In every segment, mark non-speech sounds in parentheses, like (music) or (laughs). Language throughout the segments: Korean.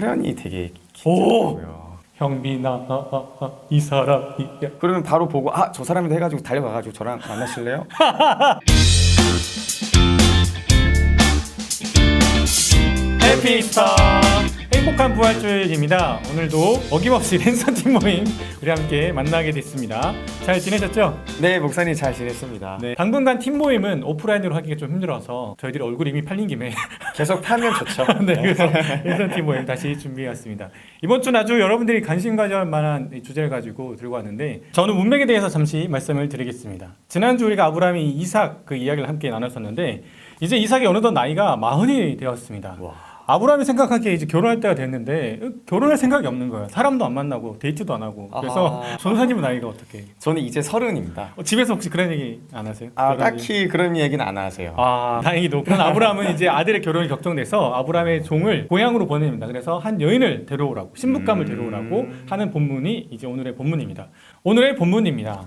설현이 되게 오! 긴장되고요. 형빈아 아, 이 사람이 야. 그러면 바로 보고 아 저 사람이다 해가지고 달려가가지고 저랑 만나실래요? (laughs) 해피스타 행복한 부활주일입니다. 오늘도 어김없이 랜선팀 모임 우리 함께 만나게 됐습니다. 잘 지내셨죠? 네 목사님 잘 지냈습니다. 네. 당분간 팀 모임은 오프라인으로 하기가 좀 힘들어서 저희들이 얼굴 이미 팔린 김에 (laughs) 계속 타면 좋죠. (laughs) 네, 그래서 랜선팀 모임 다시 준비해왔습니다. 이번 주는 아주 여러분들이 관심 가질 만한 이 주제를 가지고 들고 왔는데 저는 운명에 대해서 잠시 말씀을 드리겠습니다. 지난주 우리가 아브라함이 이삭 그 이야기를 함께 나눴었는데 이제 이삭이 어느덧 나이가 마흔이 되었습니다. 와. 아브라함이 생각하기에 이제 결혼할 때가 됐는데 결혼할 생각이 없는 거예요. 사람도 안 만나고 데이트도 안 하고. 그래서 아하. (laughs) 전사님 나이가 어떻게? 저는 이제 서른입니다. 어, 집에서 혹시 그런 얘기 안 하세요? 아 결혼 얘기? 딱히 그런 얘기는 안 하세요. 아 다행히도 그런 아브라함은 이제 아들의 결혼이 격정돼서 아브라함의 종을 고향으로 보냅니다. 그래서 한 여인을 데려오라고 신부감을 음. 데려오라고 하는 본문이 이제 오늘의 본문입니다. 오늘의 본문입니다.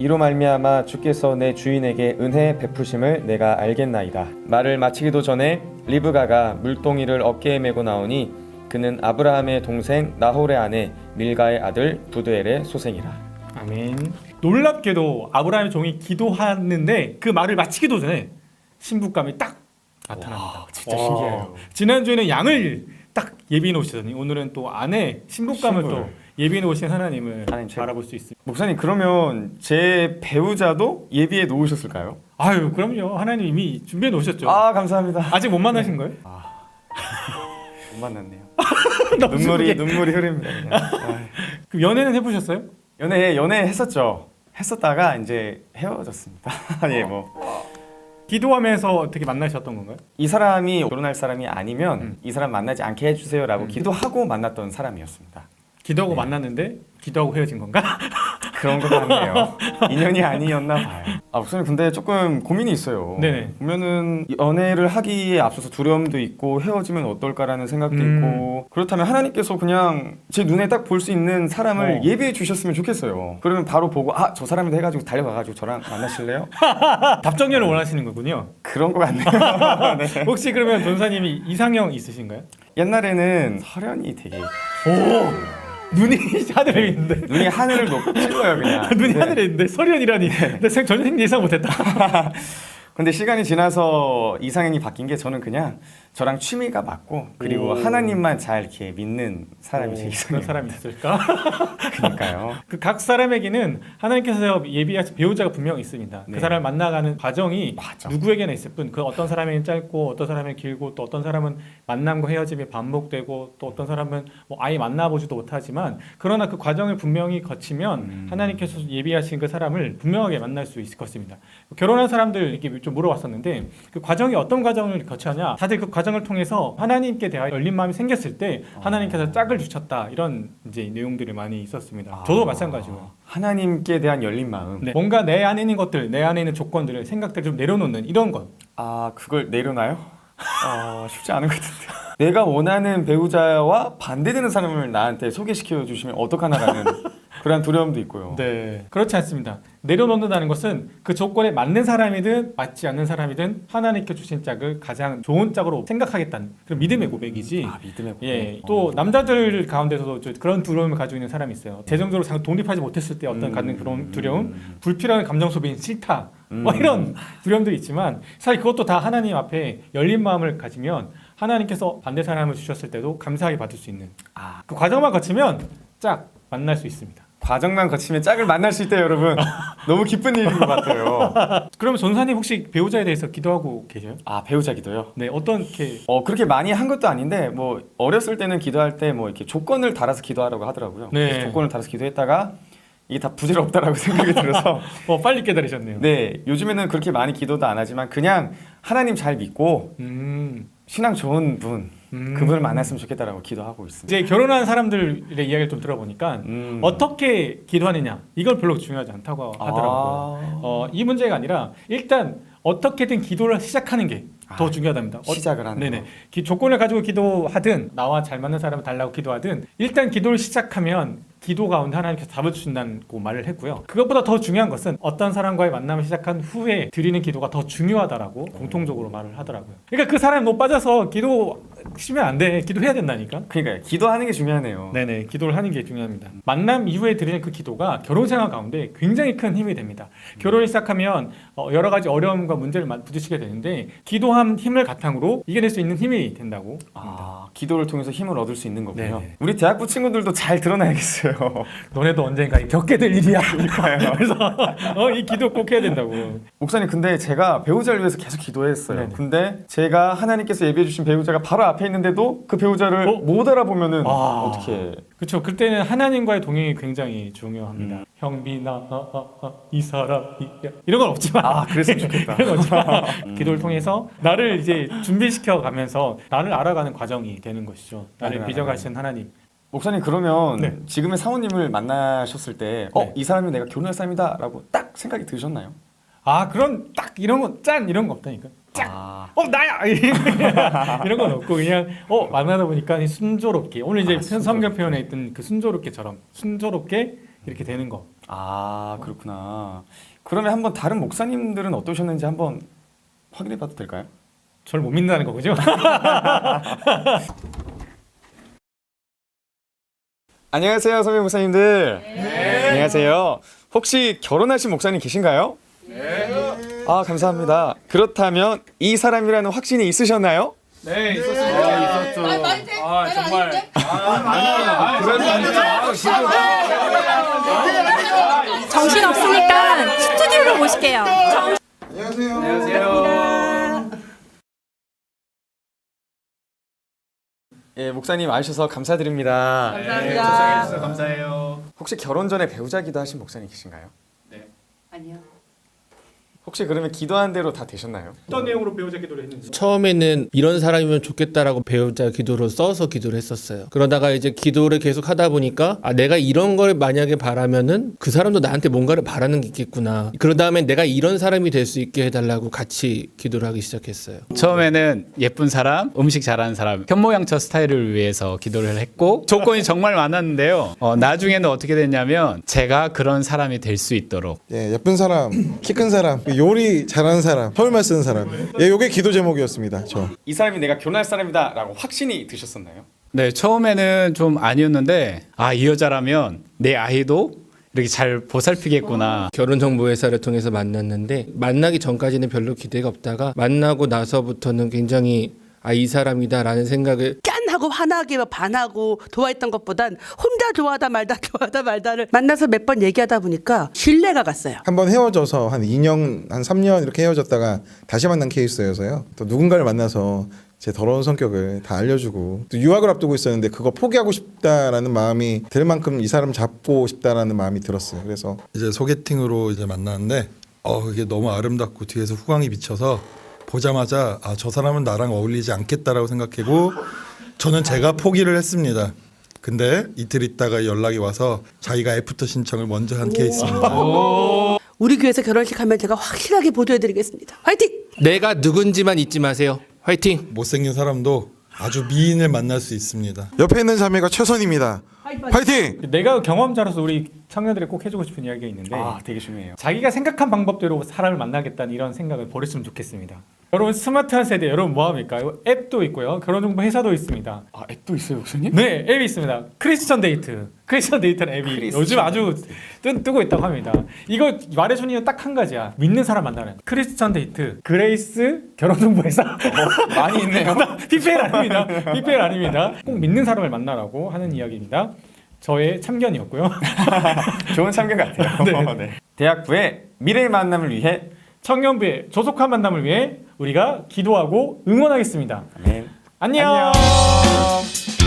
이로 말미암아 주께서 내 주인에게 은혜 베푸심을 내가 알겠나이다. 말을 마치기도 전에 리브가가 물동이를 어깨에 메고 나오니 그는 아브라함의 동생 나홀의 아내 밀가의 아들 부두엘의 소생이라. 아멘. 놀랍게도 아브라함의 종이 기도하는데 그 말을 마치기도 전에 신부감이 딱 나타납니다. 진짜 와. 신기해요. 지난주에는 양을 딱 예비해 놓으시더니 오늘은 또 아내 신부감을 신부를. 또 예비해 놓으신 하나님을 하나님 제가- 바라볼 수 있습니다. 목사님 그러면 제 배우자도 예비해 놓으셨을까요? 아유 그럼요 하나님 이미 준비해 놓으셨죠. 아 감사합니다. 아직 못 만나신 거예요? 못 만났네요. (laughs) 눈물이. 눈물이 흐릅니다. 그냥. 아. (laughs) 그럼 연애는 해보셨어요? 연애 연애 했었죠. 했었다가 이제 헤어졌습니다. (laughs) 예 뭐. 기도하면서 어떻게 만나셨던 건가요? 이 사람이 결혼할 사람이 아니면 음. 이 사람 만나지 않게 해주세요라고 음. 기도하고 만났던 사람이었습니다. 기도하고 네. 만났는데 기도하고 헤어진 건가? (laughs) 그런 것 같네요. (laughs) 인연이 아니었나 봐요. 아 목사님 근데 조금 고민이 있어요. 네네. 보면은 연애를 하기에 앞서서 두려움도 있고 헤어지면 어떨까라는 생각도 음. 있고 그렇다면 하나님께서 그냥 제 눈에 딱 볼 수 있는 사람을 어. 예비해 주셨으면 좋겠어요. 그러면 바로 보고 아 저 사람이다 해가지고 달려가가지고 저랑 만나실래요? (laughs) 답정년을 원하시는 거군요. 그런 것 같네요. 네. 혹시 그러면 전사님이 이상형 있으신가요? 옛날에는 설현이 되게 오 눈이 (laughs) 하늘에 있는데. 눈이 하늘을 놓고 찔러요 그냥. (laughs) 눈이 근데- 하늘에 있는데 설현이라니. 내 생- 전혀 예상 못했다. (laughs) 근데 시간이 지나서 이상형이 바뀐 게 저는 그냥 저랑 취미가 맞고 그리고 오. 하나님만 잘 이렇게 믿는 사람이 제 오, 이상형. 그런 사람이 있을까? (laughs) 그러니까요. 그 각 사람에게는 하나님께서 예비하신 배우자가 분명 있습니다. 네. 그 사람을 만나가는 과정이 맞아. 누구에게나 있을 뿐 그 어떤 사람에는 짧고 어떤 사람은 길고 또 어떤 사람은 만남과 헤어짐이 반복되고 또 어떤 사람은 뭐 아예 만나보지도 못하지만 그러나 그 과정을 분명히 거치면 음. 하나님께서 예비하신 그 사람을 분명하게 만날 수 있을 것입니다. 결혼한 사람들 이렇게 좀 물어봤었는데 그 과정이 어떤 과정을 거치느냐 다들 그 과정을 통해서 하나님께 대하여 열린 마음이 생겼을 때 하나님께서 짝을 주셨다 이런 이제 내용들이 많이 있었습니다. 저도 아, 마찬가지고요. 하나님께 대한 열린 마음. 네. 뭔가 내 안에 있는 것들, 내 안에 있는 조건들을 생각들을 좀 내려놓는 이런 것. 아 그걸 내려놔요? 어 쉽지 않은 것 같은데. 내가 원하는 배우자와 반대되는 사람을 나한테 소개시켜 주시면 어떡하나라는 (laughs) 그런 두려움도 있고요. 네. 그렇지 않습니다. 내려놓는다는 것은 그 조건에 맞는 사람이든 맞지 않는 사람이든 하나님께 주신 짝을 가장 좋은 짝으로 생각하겠다는 그런 믿음의 고백이지. 아 믿음의 고백. 예, 또 남자들 가운데서도 저 그런 두려움을 가지고 있는 사람이 있어요. 재정적으로 장 독립하지 못했을 때 어떤 음. 갖는 그런 두려움, 불필요한 감정 소비는 싫다. 음. 뭐 이런 두려움들이 있지만 사실 그것도 다 하나님 앞에 열린 마음을 가지면 하나님께서 반대 사람을 주셨을 때도 감사하게 받을 수 있는 아 그 과정만 거치면 짝 만날 수 있습니다. 과정만 거치면 짝을 만날 수 있대요, 여러분. (laughs) 너무 기쁜 일인 것 같아요. 그러면 전사님 혹시 배우자에 대해서 기도하고 계셔요? 아 배우자 기도요. 네, 어떻게 어 그렇게 많이 한 것도 아닌데 뭐 어렸을 때는 기도할 때 뭐 이렇게 조건을 달아서 기도하라고 하더라고요. 네. 그래서 조건을 달아서 기도했다가 이게 다 부질없다라고 (laughs) 생각이 들어서 (laughs) 어, 빨리 깨달으셨네요. 네 요즘에는 그렇게 많이 기도도 안 하지만 그냥 하나님 잘 믿고 음, 신앙 좋은 분 음. 그분을 만났으면 좋겠다라고 기도하고 있습니다. 이제 결혼한 사람들의 이야기를 좀 들어보니까 음. 어떻게 기도하느냐 이걸 별로 중요하지 않다고 하더라고요. 아. 어, 이 문제가 아니라 일단 어떻게든 기도를 시작하는 게 더 아, 중요하답니다. 어, 시작을 하는 네네. 거. 기, 조건을 가지고 기도하든 나와 잘 맞는 사람을 달라고 기도하든 일단 기도를 시작하면 기도 가운데 하나님께서 답을 주신다고 말을 했고요. 그것보다 더 중요한 것은 어떤 사람과의 만남을 시작한 후에 드리는 기도가 더 중요하다라고 공통적으로 말을 하더라고요. 그러니까 그 사람이 못 빠져서 기도 쉬면 안 돼. 기도해야 된다니까. 그러니까 기도하는 게 중요하네요. 네네 기도를 하는 게 중요합니다. 만남 이후에 드리는 그 기도가 결혼 생활 가운데 굉장히 큰 힘이 됩니다. 결혼을 시작하면 어, 여러 가지 어려움과 문제를 마- 부딪히게 되는데 기도한 힘을 바탕으로 이겨낼 수 있는 힘이 된다고 합니다. 아, 기도를 통해서 힘을 얻을 수 있는 거군요. 네네. 우리 대학부 친구들도 잘 드러나야겠어요. (laughs) 너네도 언젠가 겪게 될 일이야. (laughs) 그래서 어, 이 기도 꼭 해야 된다고. 목사님 근데 제가 배우자를 위해서 계속 기도했어요. 네네. 근데 제가 하나님께서 예비해 주신 배우자가 바로 앞에 있는데도 그 배우자를 어? 못 알아보면은 아. 어떻게 그렇죠. 그때는 하나님과의 동행이 굉장히 중요합니다. 형비나 아, 아, 아, 이 사람이 이런 건 없지만 아 그랬으면 좋겠다. 이런 건 없지만 (laughs) 기도를 통해서 나를 이제 준비시켜 가면서 나를 알아가는 과정이 되는 것이죠. 나를 나를 빚어가신 하나님. 목사님 그러면 네. 지금의 사모님을 만나셨을 때 어, 네. 이 사람이 내가 결혼할 사람이다라고 딱 생각이 드셨나요? 아 그런 딱 이런 거 짠 이런 거 없다니까. 짝. 아, 어 나야 (laughs) 이런 건 없고 그냥 어 만나다 보니까 순조롭게 오늘 이제 아, 순조롭게. 성경 표현에 있던 그 순조롭게처럼 순조롭게 이렇게 되는 거. 아 그렇구나. 그러면 한번 다른 목사님들은 어떠셨는지 한번 확인해봐도 될까요? 저를 못 믿는다는 거죠? (laughs) 안녕하세요, 선배 목사님들. 안녕하세요. 혹시 결혼하신 목사님 계신가요? 네. 아 감사합니다. 그렇다면 이 사람이라는 확신이 있으셨나요? 네 있었습니다. 있었죠. 아 정말 정신 없으니까 스튜디오로 모실게요. 예, 목사님 와주셔서 감사드립니다. 감사합니다. 감사해요. 혹시 결혼 전에 배우자기도 하신 목사님 계신가요? 아니요. 혹시 그러면 기도한 대로 다 되셨나요? 어떤 내용으로 배우자 기도를 했는지. 처음에는 이런 사람이면 좋겠다라고 배우자 기도로 써서 기도를 했었어요. 그러다가 이제 기도를 계속 하다 보니까 아 내가 이런 걸 만약에 바라면은 그 사람도 나한테 뭔가를 바라는 게 있겠구나. 그러 다음에 내가 이런 사람이 될 수 있게 해달라고 같이 기도를 하기 시작했어요. 처음에는 예쁜 사람, 음식 잘하는 사람, 현모양처 스타일을 위해서 기도를 했고 조건이 정말 많았는데요. 어, 나중에는 어떻게 됐냐면 제가 그런 사람이 될 수 있도록 예, 예쁜 사람, 키 큰 사람, 요리 잘하는 사람, 서울말 쓰는 사람. 예, 요게 기도 제목이었습니다. 저. 이 사람이 내가 결혼할 사람이다라고 확신이 드셨었나요? 네 처음에는 좀 아니었는데 아 이 여자라면 내 아이도 이렇게 잘 보살피겠구나. 결혼 정보 회사를 통해서 만났는데 만나기 전까지는 별로 기대가 없다가 만나고 나서부터는 굉장히 아 이 사람이다라는 생각을 짠하고 환하게 반하고 좋아했던 것보단 혼자 좋아하다 말다 (laughs) 좋아하다 말다를 만나서 몇 번 얘기하다 보니까 신뢰가 갔어요. 한 번 헤어져서 한 2년, 한 3년 이렇게 헤어졌다가 다시 만난 케이스여서요. 또 누군가를 만나서 제 더러운 성격을 다 알려주고 또 유학을 앞두고 있었는데 그거 포기하고 싶다라는 마음이 들 만큼 이 사람 잡고 싶다라는 마음이 들었어요. 그래서 이제 소개팅으로 이제 만났는데 어 그게 너무 아름답고 뒤에서 후광이 비쳐서 보자마자 아 저 사람은 나랑 어울리지 않겠다라고 생각하고 저는 제가 포기를 했습니다. 근데 이틀 있다가 연락이 와서 자기가 애프터 신청을 먼저 한 케이스입니다. 우리 교회에서 결혼식 하면 제가 확실하게 보도해드리겠습니다. 화이팅! 내가 누군지만 잊지 마세요. 화이팅! 못생긴 사람도 아주 미인을 만날 수 있습니다. 옆에 있는 자매가 최선입니다. 파이팅! 내가 경험자로서 우리 청년들이 꼭 해주고 싶은 이야기가 있는데 아 되게 중요해요. 자기가 생각한 방법대로 사람을 만나겠다는 이런 생각을 버렸으면 좋겠습니다. 여러분 스마트한 세대 여러분 뭐합니까? 앱도 있고요. 결혼정보 회사도 있습니다. 아 앱도 있어요, 목사님? 네, 앱이 있습니다. 크리스천 데이트. 크리스천 데이트는 앱이 크리스천 요즘 아주 뜨, 뜨고 있다고 합니다. 이거 말해주는 이유 딱 한 가지야. 믿는 사람 만나는. 크리스천 데이트. 그레이스 결혼정보 회사. 많이 있네요. (laughs) PPL 아닙니다. PPL 아닙니다. 꼭 믿는 사람을 만나라고 하는 이야기입니다. 저의 참견이었고요. (laughs) 좋은 참견 같아요. 네. 대학부의 미래의 만남을 위해 청년부의 조속한 만남을 위해 우리가 기도하고 응원하겠습니다. 아멘. 안녕. 안녕.